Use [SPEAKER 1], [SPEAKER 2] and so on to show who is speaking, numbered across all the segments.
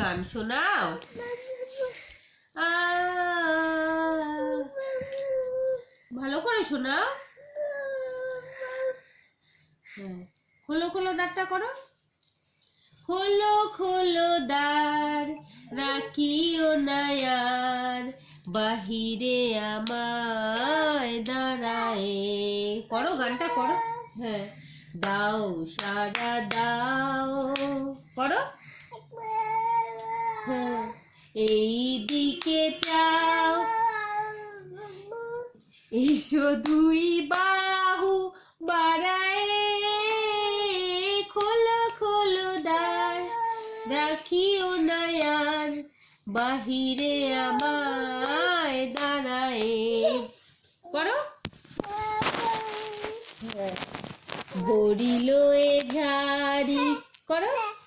[SPEAKER 1] গান শোনাও। ভালো করে শোনাও। হ্যাঁ খোলো খোলো দাঁড়টা করো। খোলো খোলো দ্বার রাখিও নায়ার বাহিরে আমায় দাঁড়ায়। করো গানটা, করো। হ্যাঁ দাও সারা দাও। করো। এই দিকে চাও এসো দুই বাহু বাড়ায়। খোলো খোলো দ্বার। রাখিও নায়ার। বাহিরে আমায় দাঁড়ায়। করো হ্যাঁ। ভরিল এ ঝাড়ি। করো।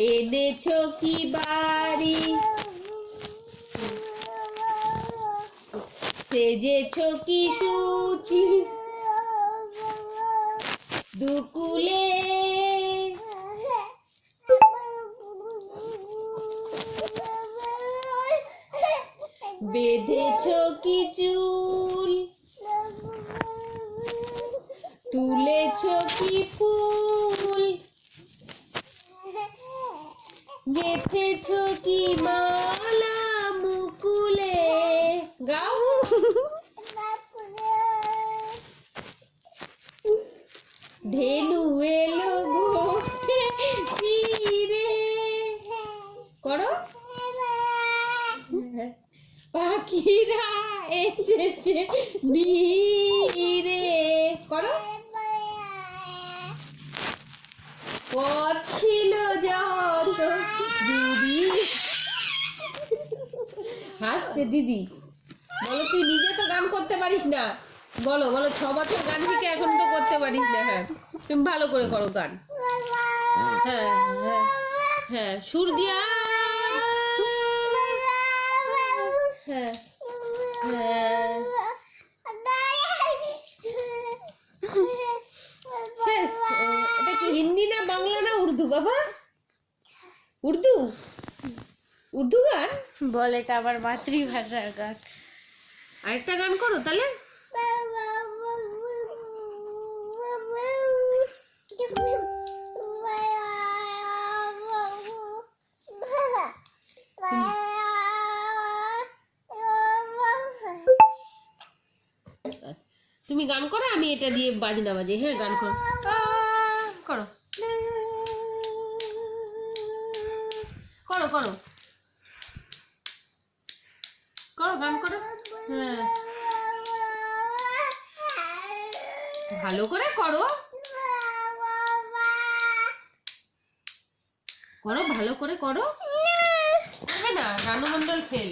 [SPEAKER 1] এনেছো কি বাড়ি। সেজেছো কি সুচি। দুকুলে বেঁধেছো কি চুল। তুলেছো কি ফুল। গেথেছো কি মালা মুকুলে? গাও। ধেনু এলো ঘোটে তীরে। করো। পাখিরা এসেছে ধীরে করো পথ ছিল যত দিদি হাসছে দিদি। বলো তুই নিজে তো গান করতে পারিস না। বলো বলো, ছ বছর গান শিখে এখন তো করতে পারিস না। হ্যাঁ তুমি ভালো করে করো গান। হ্যাঁ হ্যাঁ হ্যাঁ সুর দিয়া। হ্যাঁ হ্যাঁ। এটা কি হিন্দি না বাংলা না উর্দু, বাবা? উর্দু? উর্দু গান?
[SPEAKER 2] বল এটা আমার মাতৃভাষার গান।
[SPEAKER 1] আরেকটা গান করো তাহলে। তুমি গান করো আমি এটা দিয়ে বাজনা বাজে। হ্যাঁ গান করো। করো। করো করো। করো গান করো। হ্যাঁ। ভালো করে করো। করো ভালো করে করো। হবে না রানু মন্ডল ফেল